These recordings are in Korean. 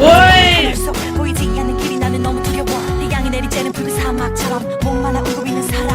오이! 속 보이지 않는 길이 나는 너무 두려워. 네 향이 내리쬐는 붉은 사막처럼 목마라 울고 있는 사랑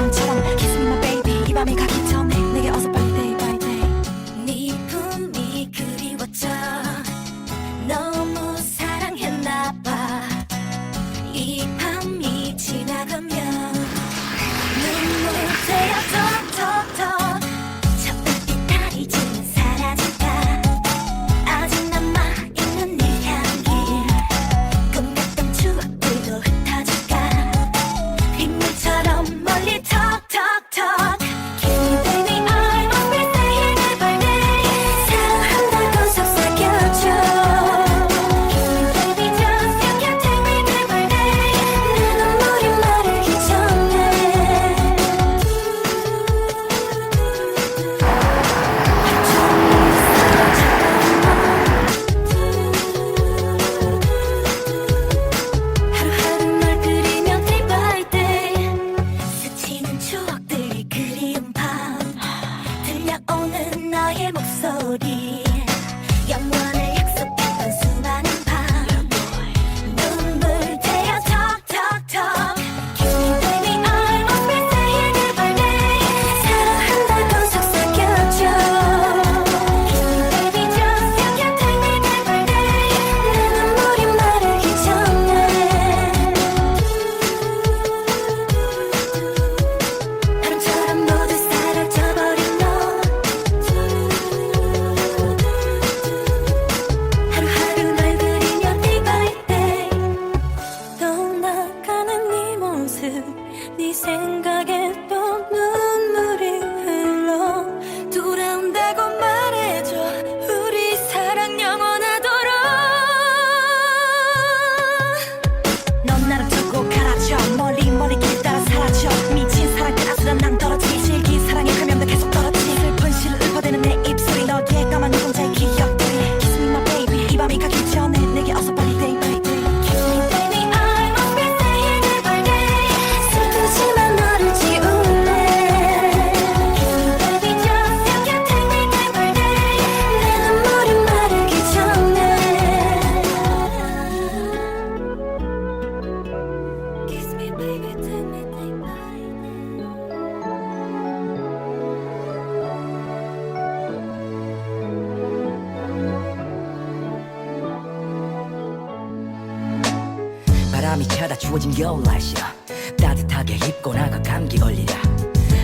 바람이 차다 추워진 겨울 날씨야 따뜻하게 입고 나가 감기 걸리랴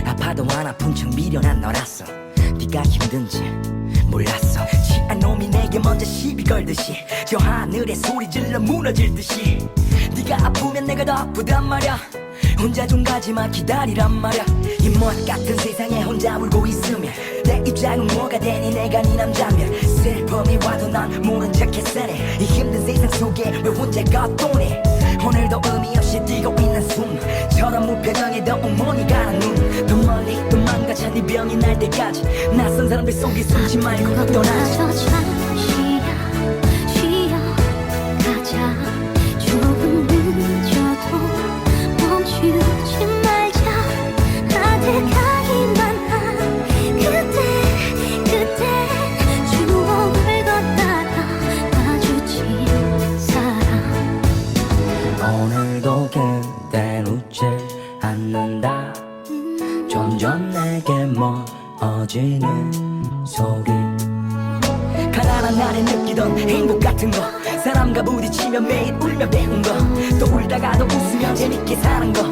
아파도 안 아픈 척 미련한 너라서 네가 힘든지 몰랐어 취한 놈이 내게 먼저 시비 걸듯이 저 하늘에 소리 질러 무너질 듯이 네가 아프면 내가 더 아프단 말야 혼자 좀 가지마 기다리란 말야 이못 같은 세상에 혼자 울고 있으면 내 입장은 뭐가 되니 내가 네 남자면 슬픔이 와도 난 모른 척 했으니 이 힘든 세상 속에 왜 혼자가 또네 오늘도 의미 없이 뛰고 있는 숨처럼 더 엉망이 가는 눈더 멀리 도망가자 네 병이 날 때까지 낯선 사람들 속에 숨지 말고 떠나자 멀어지는 속이 가난한 날에 느끼던 행복 같은 거. 사람과 부딪히며 매일 울며 배운 거 또 울다가도 웃으며 재밌게 사는 거.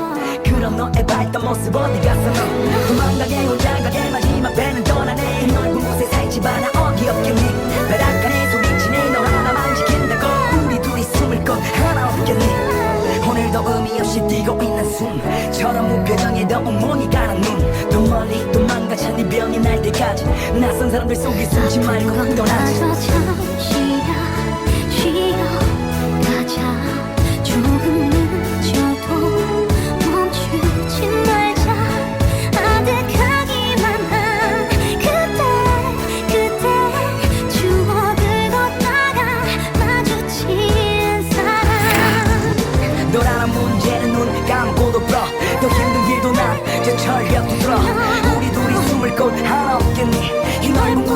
그런 너의 밝던 모습 어디 갔어 너? 도망가게 혼자 가게 마지막 배는 떠나네 이 넓은 곳에 살지 마나 어디 없겠니 오늘도 의미 없이 뛰고 있는 숨처럼 무표정에 더 엉망이 가는 눈더 멀리 도망가자 네 병이 날 때까지. 낯선 사람들 속에 숨지 말고 떠나자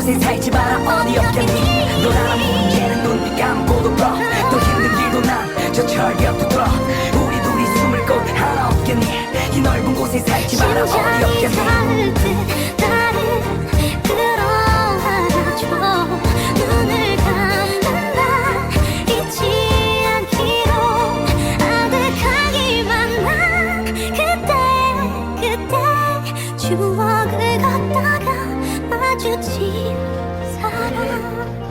곳에 살지 마라. 어디 없겠니? 너라는 문제는 눈 감고도 풀또 힘든 길도 난저 철벽도 뚫어. 우리 둘이 숨을 곳 하나 없겠니? 이 넓은 곳에 살지 마라. 어디 없겠니? 닿을 듯 나를 끌어안아줘 눈을 감는다 잊지 않기로 아득하기만 한 그때 그때 추억을 걷다가 마주친 사람